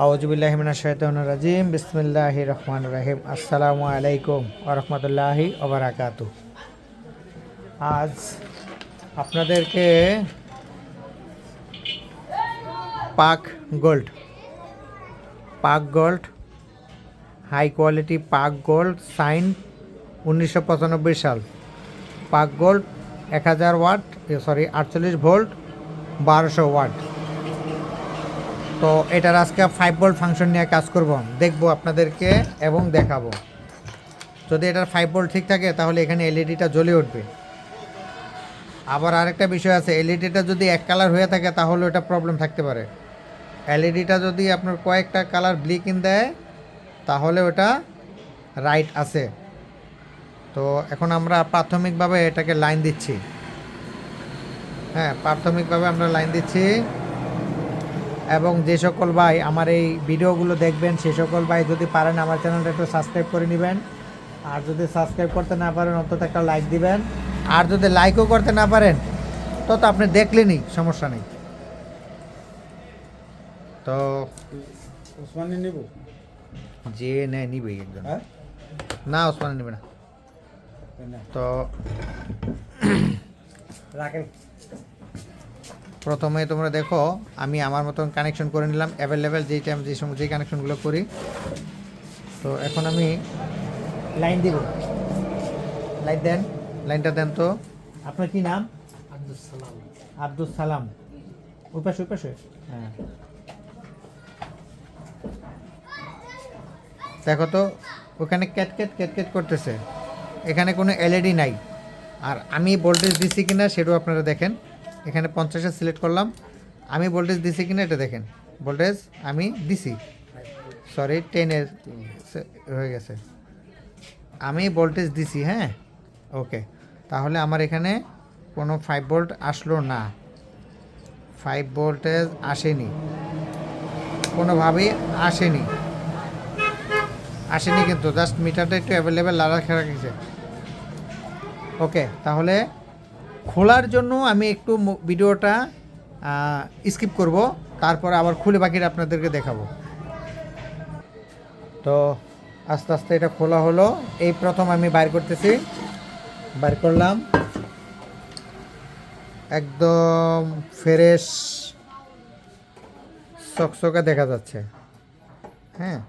আউজবিল্লাহমিনা শৈতন রাজিম, বিসমিল্লাহ রহমান রাহিম। আসসালামু আলাইকুম আরহামতুল্লাহি ওবরাকাত আজ আপনাদেরকে Pak Gold Pak Gold, high quality Pak Gold, since উনিশশো পঁচানব্বই সাল। পাক গোল্ড এক হাজার ওয়াট সরি আটচল্লিশ ভোল্ট, বারোশো ওয়াট। তো এটার আজকে ফাইভ ভোল্ট ফাংশন নিয়ে কাজ করব। দেখব আপনাদেরকে এবং দেখাবো। যদি এটার ফাইভ ভোল্ট ঠিক থাকে, তাহলে এখানে এলইডিটা জ্বলে উঠবে। আবার আরেকটা বিষয় আছে এলইডিটা যদি এক কালার হয়ে থাকে, তাহলে ওটা প্রবলেম থাকতে পারে। এলইডিটা যদি আপনার কয়েকটা কালার ব্লিকিং দেয়, তাহলে ওটা রাইট আছে। তো এখন আমরা প্রাথমিকভাবে এটাকে লাইন দিচ্ছি। হ্যাঁ প্রাথমিকভাবে আমরা লাইন দিচ্ছি। এবং যে সকল ভাই আমার এই ভিডিওগুলো দেখবেন সে সকল ভাই যদি পারেন আমার চ্যানেলটা একটু সাবস্ক্রাইব করে নেবেন। আর যদি সাবস্ক্রাইব করতে না পারেন অন্তত একটা লাইক দিবেন। আর যদি লাইকও করতে না পারেন তো তো আপনি দেখলেনই সমস্যা নেই। তো ওসমানি নিব? যে নেয় নিবেই একদম হ্যাঁ? না ওসমান নিবে না। না। তো রাখেন। প্রথমে তোমরা দেখো আমি আমার মতন কানেকশন করে নিলাম অ্যাভেলেবেল যেই টাইম যে সময় যে কানেকশনগুলো করি। তো এখন আমি লাইন দিব। লাইন দেন লাইনটা দেন তো। আপনার কি নাম? আব্দুল সালাম। আব্দুল সালাম। ওই পাশে ওই পাশে। হ্যাঁ। দেখো তো ওখানে ক্যাট ক্যাট ক্যাট ক্যাট করতেছে। এখানে কোনো এলইডি নাই। আর আমি ভোল্টেজ দিছি কিনা সেটাও আপনারা দেখেন। এখানে পঞ্চাশে সিলেক্ট করলাম। আমি ভোল্টেজ দিছি কিনা এটা দেখেন। ভোল্টেজ আমি দিছি। সরি টেনের হয়ে গেছে। আমি ভোল্টেজ দিছি হ্যাঁ? ওকে তাহলে আমার এখানে কোনো ফাইভ ভোল্ট আসলো না। ফাইভ ভোল্টেজ আসেনি। কোনোভাবেই আসেনি। আসেনি কিন্তু জাস্ট মিটারটা একটু অ্যাভেলেবেল রাখা রাখছে। ওকে তাহলে খোলার জন্য আমি একটু ভিডিওটা স্কিপ করব, তারপর আবার খুলে বাকিটা আপনাদেরকে দেখাবো। তো আস্তে আস্তে এটা খোলা হলো। এই প্রথম আমি বাইর করতেছি। বাইর করলাম। একদম ফ্রেশ চকচকে দেখা যাচ্ছে। হ্যাঁ।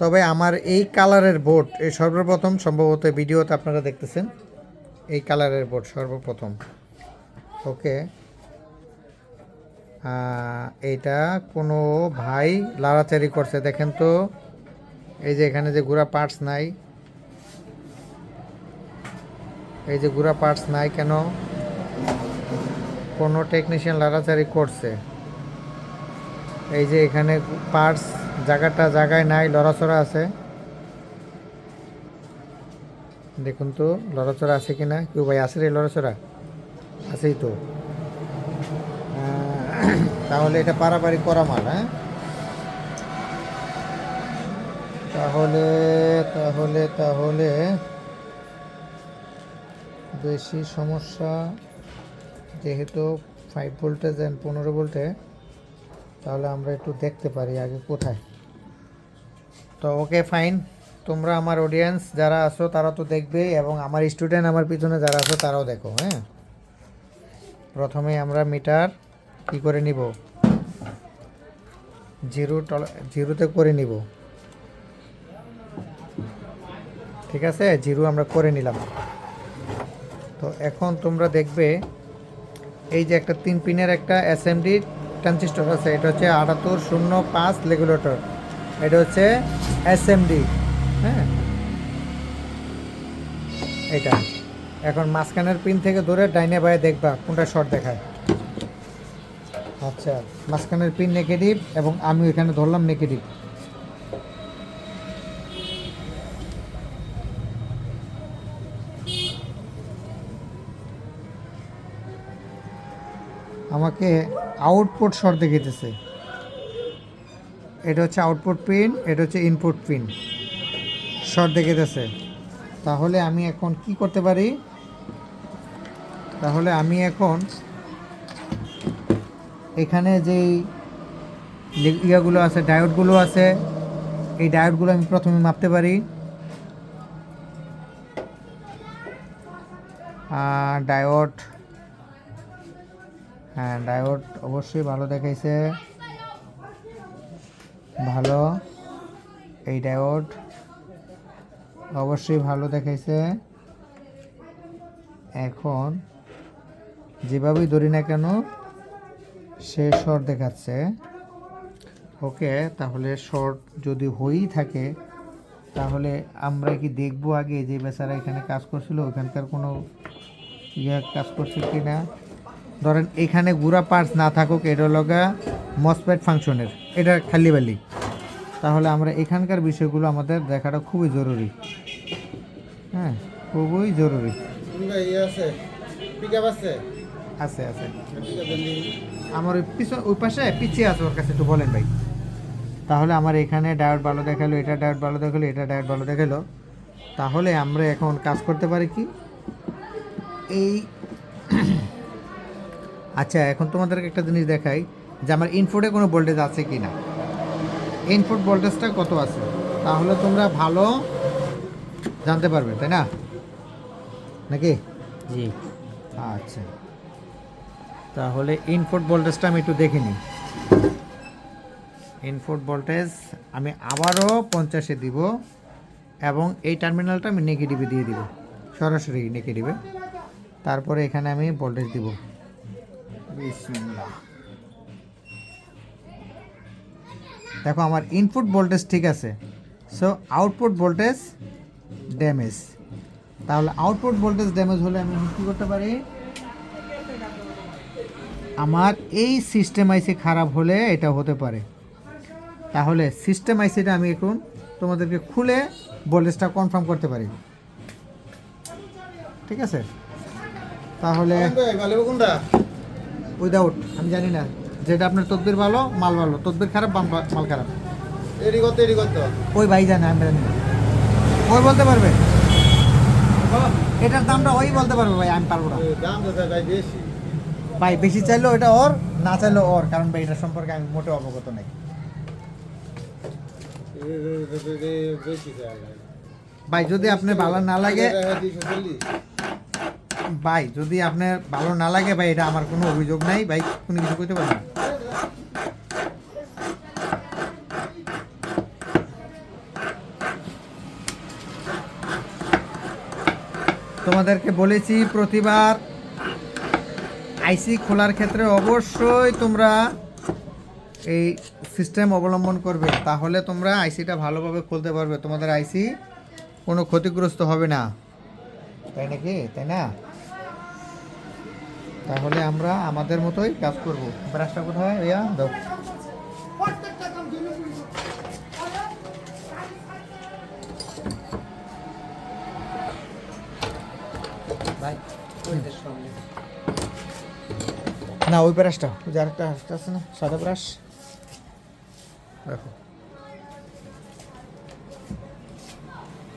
তবে আমার এই কালারের বোর্ড এই সর্বপ্রথম সম্ভবত ভিডিওতে আপনারা দেখতেছেন। এই কালারের বোর্ড সর্বপ্রথম। ওকে। এইটা কোনো ভাই লাড়াচাড়ি করছে, দেখেন তো। এই যে এখানে যে গুড়া পার্টস নাই। এই যে গুড়া পার্টস নাই কেন? কোনো টেকনিশিয়ান লাড়াচাড়ি করছে। এই যে এখানে পার্টস জায়গাটা জায়গায় নাই, লড়াচড়া আছে। দেখুন তো, লড়াচড়া আছে কি না কেউ ভাই আছে রে লড়াচড়া? আছেই তো। তাহলে এটা পারাপারি করা মাল হ্যাঁ? তাহলে তাহলে তাহলে বেশি সমস্যা, যেহেতু ফাইভ ভোল্টেজ অ্যান্ড পনেরো ভোল্টে তাহলে আমরা একটু দেখতে পারি আগে কোথায়। তো ওকে ফাইন তোমরা আমার অডিয়েন্স যারা আছো, তারা তো দেখবে এবং আমার স্টুডেন্ট আমার পিছনে যারা আছো, তারাও দেখো হ্যাঁ? প্রথমে আমরা মিটার কি করে নিব? জিরো জিরোতে করে নিব। ঠিক আছে? জিরো আমরা করে নিলাম। তো এখন তোমরা দেখবে, এই যে একটা তিন পিনের একটা এসএমডি ট্রানজিস্টর আছে, এটা হচ্ছে আটাত্তর শূন্য পাঁচ রেগুলেটর এটা হচ্ছে এসএমডি হ্যাঁ। এটা এখন মাঝখানের পিন থেকে ধরে ডাইনে বাইরে দেখবা, কোনটা শর্ট দেখায়। আচ্ছা মাঝখানের পিন নেগেটিভ এবং আমি এখানে ধরলাম নেগেটিভ। আমাকে আউটপুট শর্ট দেখিতেছে এটা হচ্ছে আউটপুট পিন এটা হচ্ছে ইনপুট পিন শর্ট দেখিতেছে তাহলে আমি এখন কি করতে পারি? তাহলে আমি এখন এখানে যেই ইয়াগুলো আছে, ডায়োডগুলো আছে, এই ডায়োডগুলো আমি প্রথমে মাপতে পারি। ডায়োড। হ্যাঁ ডায়োড অবশ্যই ভালো দেখাইছে। ভালো। এই ডায়োড। অবশ্যই ভালো দেখাইছে। এখন যেভাবেই ধরি না কেন, সে শর্ট দেখাচ্ছে। ওকে, তাহলে শর্ট যদি হয়েই থাকে, তাহলে আমরা কি দেখব আগে যে বেচারা এখানে কাজ করছিল? ওখানকার কোনো ইয়ে কাজ করছে কি না ধরেন এখানে গুড়া পার্টস না থাকুক, এটা লগা মসপেট ফাংশনের, এটা খালি বালি। তাহলে আমরা এখানকার বিষয়গুলো আমাদের দেখাটা খুবই জরুরি। হ্যাঁ খুবই জরুরি। ইয়ে আছে? আছে। আমার ওই পিছন ওই পাশে পিছিয়ে আছে ওর কাছে একটু বলেন ভাই। তাহলে আমার এখানে ডায়োড ভালো দেখাল এটা ডায়োড ভালো দেখাল এটা ডায়োড ভালো দেখাল। তাহলে আমরা এখন কাজ করতে পারি কি? এই আচ্ছা এখন তোমাদেরকে একটা জিনিস দেখাই যে আমার ইনপুটে কোনো ভোল্টেজ আছে কি না ইনপুট ভোল্টেজটা কত আছে? তাহলে তোমরা ভালো জানতে পারবে তাই না? নাকি? জি। আচ্ছা। তাহলে ইনপুট ভোল্টেজটা আমি একটু দেখে নিই। ইনপুট ভোল্টেজ আমি আবারও পঞ্চাশে দিব এবং এই টার্মিনালটা আমি নেগেটিভে দিয়ে দিব। সরাসরি নেগেটিভে। তারপরে এখানে আমি ভোল্টেজ দিব। দেখো আমার ইনপুট ভোল্টেজ ঠিক আছে। সো আউটপুট ভোল্টেজ ড্যামেজ তাহলে আউটপুট ভোল্টেজ ড্যামেজ হলে আমি কী করতে পারি? আমার এই সিস্টেম আইসি খারাপ হলে এটা হতে পারে। তাহলে সিস্টেম আইসিটা আমি এখন তোমাদেরকে খুলে ভোল্টেজটা কনফার্ম করতে পারি। ঠিক আছে? তাহলে উইদাউট আমি জানি না। যেটা আপনার তদবির ভালো মাল ভালো। তদবির খারাপ মাল খারাপ। ওই ভাই জানে আমি জানি না। ওই বলতে পারবে? এটার দামটা ওই বলতে পারবে ভাই আমি পারব না। ভাই বেশি। চাইলেও এটা ওর না চাইলেও ওর কারণ ভাই এটা সম্পর্কে আমি মোটেও অবগত নাই। ভাই। যদি আপনার ভালো না লাগে ভাই যদি আপনার ভালো না লাগে ভাই এটা আমার কোনো অভিযোগ নাই। ভাই কোনো কিছু করতে পারবেন না। তোমাদেরকে বলেছি প্রতিবার আইসি খোলার ক্ষেত্রে অবশ্যই তোমরা এই সিস্টেম অবলম্বন করবে। তাহলে তোমরা আইসিটা ভালোভাবে খুলতে পারবে। তোমাদের আইসি কোনো ক্ষতিগ্রস্ত হবে না। তাই নাকি? তাই না? তাহলে আমরা আমাদের মতোই কাজ করব। ব্রাশটা কোথায় ইয়া দাও। না, ওই ব্রাশটা, ওই যে আরেকটা আছে না, সাদা ব্রাশ। রাখো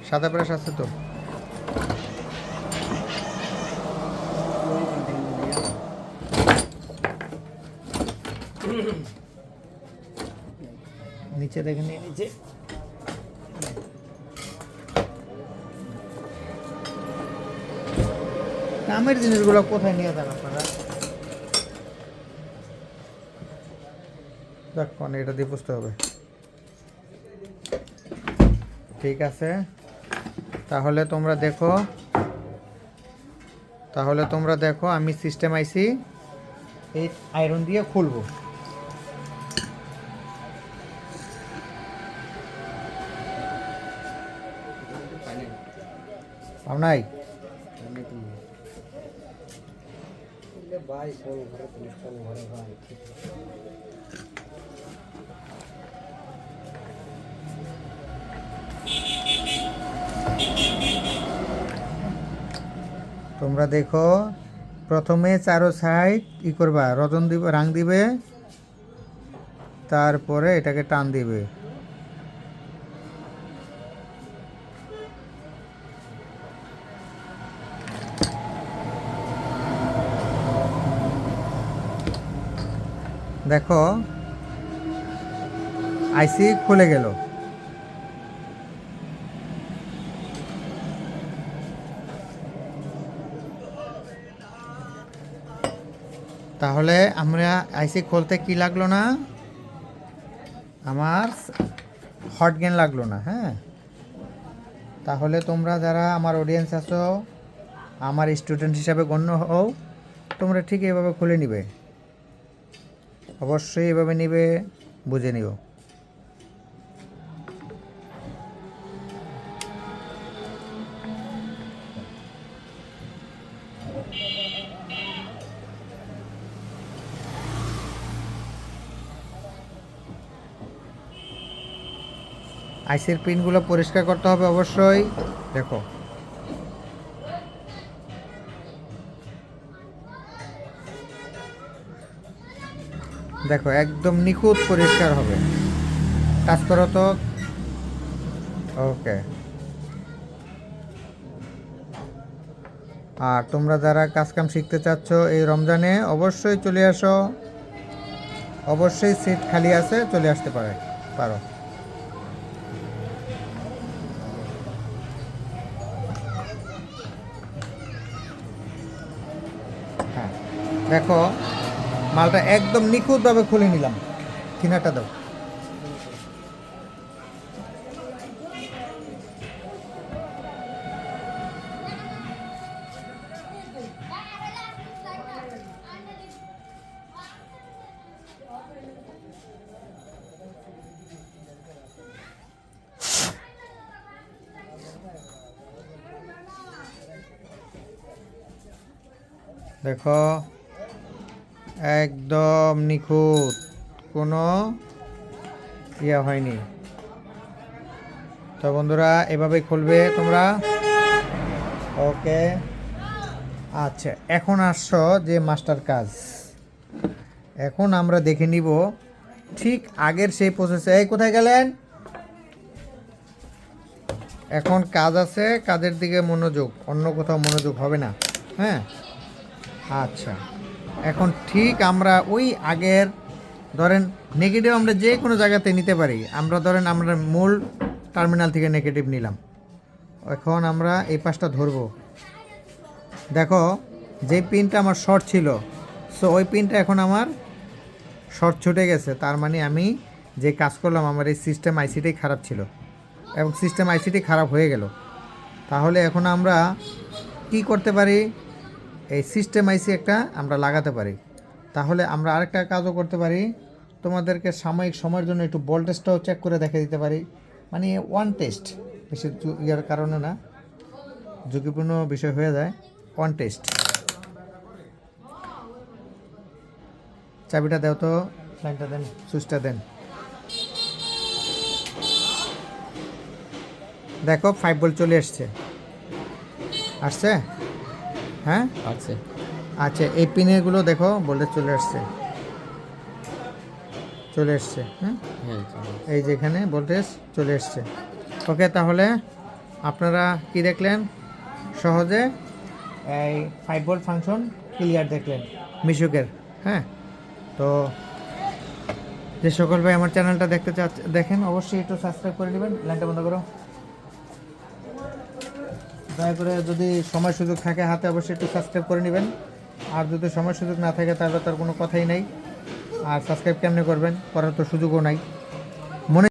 সাদা ব্রাশ আছে তো। নিচে দেখে নিয়ে নিচে। কামের জিনিসগুলো কোথায় নিয়ে যান আপনারা? দেখ মানে এটা দিয়ে বুঝতে হবে। ঠিক আছে? তাহলে তোমরা দেখো, তাহলে তোমরা দেখো, আমি সিস্টেম আইসি এই আয়রন দিয়ে খুলবো। পাও নাই? ভাই কোন ঘরে পুলিশ কোন ঘরে ভাই। তোমরা দেখো, প্রথমে চারো সাইড ই করবা। রজন দিবে, রাং দিবে, তারপরে এটাকে টান দিবে। দেখো আইসি খুলে গেল। তাহলে আমরা আইসি খুলতে কি লাগল না? আমার হট গেন লাগল না হ্যাঁ? তাহলে তোমরা যারা আমার অডিয়েন্স আছো, আমার স্টুডেন্ট হিসাবে গণ্য হও, তোমরা ঠিক এভাবে খুলে নিবে। অবশ্যই এভাবে নিবে বুঝে নিও। আইসির পিনগুলো পরিষ্কার করতে হবে অবশ্যই। দেখো। দেখো, একদম নিখুঁত পরিষ্কার হবে। কাজ করো তো। ওকে আর তোমরা যারা কাজকাম শিখতে চাচ্ছ এই রমজানে, অবশ্যই চলে আসো। অবশ্যই সিট খালি আছে, চলে আসতে পারে, পারো। হ্যাঁ দেখো মালটা একদম নিখুঁতভাবে খুলে নিলাম। কিনাটা দাও। দেখো একদম নিখুঁত। কোনো ইয়া হয়নি। তো বন্ধুরা, এভাবে খুলবে তোমরা? ওকে। আচ্ছা এখন আসছো যে মাস্টার কাজ। এখন আমরা দেখে নিব ঠিক আগের সেই প্রসেসে এই কোথায় গেলেন? এখন কাজ আছে, কাজের দিকে মনোযোগ। অন্য কোথাও মনোযোগ হবে না। হ্যাঁ? আচ্ছা। এখন ঠিক আমরা ওই আগের, ধরেন নেগেটিভ আমরা যে কোনো জায়গাতে নিতে পারি। আমরা ধরেন আমরা মূল টার্মিনাল থেকে নেগেটিভ নিলাম। এখন আমরা এই পাশটা ধরবো। দেখো, যে পিনটা আমার শর্ট ছিল সো ওই পিনটা এখন আমার শর্ট ছুটে গেছে। তার মানে আমি যে কাজ করলাম, আমার এই সিস্টেম আইসিটাই খারাপ ছিল এবং সিস্টেম আইসিটি খারাপ হয়ে গেল। তাহলে এখন আমরা কি করতে পারি? এই সিস্টেম আইসি একটা আমরা লাগাতে পারি। তাহলে আমরা আরেকটা কাজও করতে পারি। তোমাদেরকে সাময়িক সময়ের জন্য একটু ভোল্টেজটাও চেক করে দেখে দিতে পারি। মানে ওয়ান টেস্ট বেশি ইয়ার কারণে না, ঝুঁকিপূর্ণ বিষয় হয়ে যায়। ওয়ান টেস্ট চাবিটা দাও তো, লাইনটা দেন সুইচটা দেন। দেখো ফাইভ বল চলে এসছে। আসছে? হ্যাঁ? আছে। আচ্ছা এই পিনেগুলো দেখো বলে চলে আসছে। চলে এসছে হ্যাঁ। এই যেখানে ভোল্টেজ চলে এসছে ওকে তাহলে আপনারা কি দেখলেন? সহজে এই ফাইভ ভোল্ট ফাংশন ক্লিয়ার দেখলেন মিশুকের হ্যাঁ? তো যে সকল ভাই আমার চ্যানেলটা দেখতে চাচ্ছে দেখেন অবশ্যই একটু সাবস্ক্রাইব করে নেবেন লাইনটা বন্ধ করো। দয়া করে যদি সময় সুযোগ থাকে হাতে, অবশ্যই একটু সাবস্ক্রাইব করে নেবেন। আর যদি সময় সুযোগ না থাকে, তাহলে তার কোনো কথাই নাই। আর সাবস্ক্রাইব কেমনে করবেন? করার তো সুযোগও নাই।